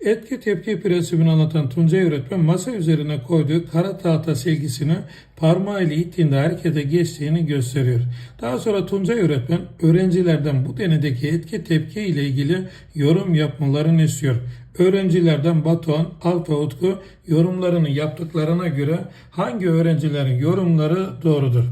Etki tepki prensibini anlatan Tuncay öğretmen masa üzerine koyduğu kara tahta silgisini parmağıyla ittiğinde harekete geçtiğini gösteriyor. Daha sonra Tuncay öğretmen öğrencilerden bu denedeki etki tepki ile ilgili yorum yapmalarını istiyor. Öğrencilerden Batuhan, ve Utku yorumlarını yaptıklarına göre hangi öğrencilerin yorumları doğrudur?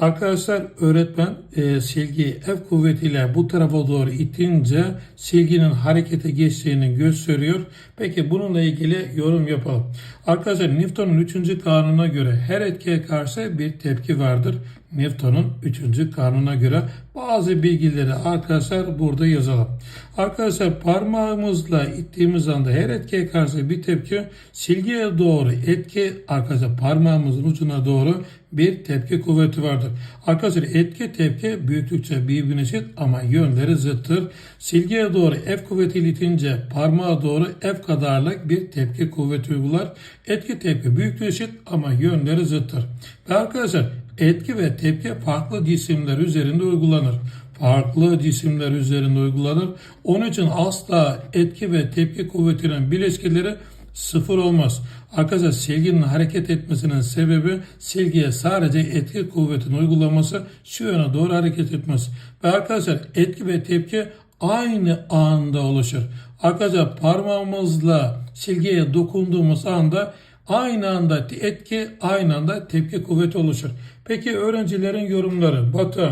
Arkadaşlar öğretmen e, silgiyi F kuvvetiyle bu tarafa doğru itince silginin harekete geçtiğini gösteriyor. Peki bununla ilgili yorum yapalım. Arkadaşlar Newton'un 3. kanununa göre her etkiye karşı bir tepki vardır. Newton'un 3. kanununa göre bazı bilgileri arkadaşlar burada yazalım. Arkadaşlar parmağımızla ittiğimiz anda her etkiye karşı bir tepki silgiye doğru etki arkadaşlar parmağımızın ucuna doğru bir tepki kuvveti vardır. Arkadaşlar etki tepki büyüklükçe birbirine eşit ama yönleri zıttır. Silgiye doğru F kuvvetiyle itince parmağa doğru F kadarlık bir tepki kuvveti uygular. Etki tepki büyüklüğü eşit ama yönleri zıttır. Ve arkadaşlar etki ve tepki farklı cisimler üzerinde uygulanır farklı cisimler üzerinde uygulanır. Onun için asla etki ve tepki kuvvetinin bileşkeleri sıfır olmaz. Arkadaşlar silginin hareket etmesinin sebebi silgiye sadece etki kuvvetinin uygulaması şu yöne doğru hareket etmesi. Ve arkadaşlar etki ve tepki aynı anda oluşur. Arkadaşlar parmağımızla silgiye dokunduğumuz anda aynı anda etki aynı anda tepki kuvveti oluşur. Peki öğrencilerin yorumları. Bakın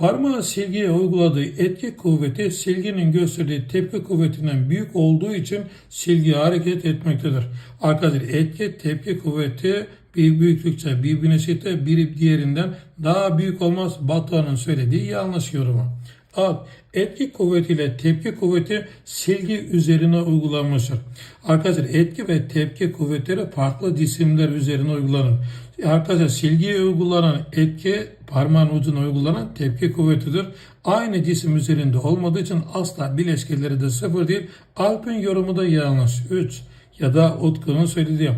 Parmağı silgiye uyguladığı etki kuvveti silginin gösterdiği tepki kuvvetinden büyük olduğu için silgi hareket etmektedir. Arkadaşlar etki tepki kuvveti bir büyüklükçe birbirine eşittir. Biri diğerinden daha büyük olmaz. Batuhan'ın söylediği yanlış yorumu. A. Etki kuvvetiyle tepki kuvveti silgi üzerine uygulanmıştır. Arkadaşlar etki ve tepki kuvvetleri farklı cisimler üzerine uygulanır. Arkadaşlar silgiye uygulanan etki parmağın ucuna uygulanan tepki kuvvetidir. Aynı cisim üzerinde olmadığı için asla bileşkeleri de sıfır değil. Alp'in yorumu da yanlış. 3 ya da Utku'nun söylediği.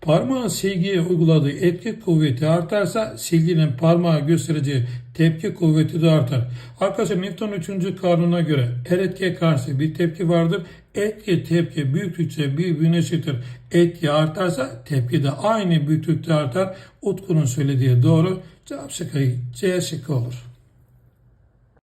Parmağın silgiye uyguladığı etki kuvveti artarsa silginin parmağa göstereceği tepki kuvveti de artar. Arkadaşlar Newton 3. kanuna göre her etkiye karşı bir tepki vardır. Etki tepki büyüklükçe birbirine eşittir. Etki artarsa tepki de aynı büyüklükte artar. Utku'nun söylediği doğru. Cevap şıkkı C şıkkı olur.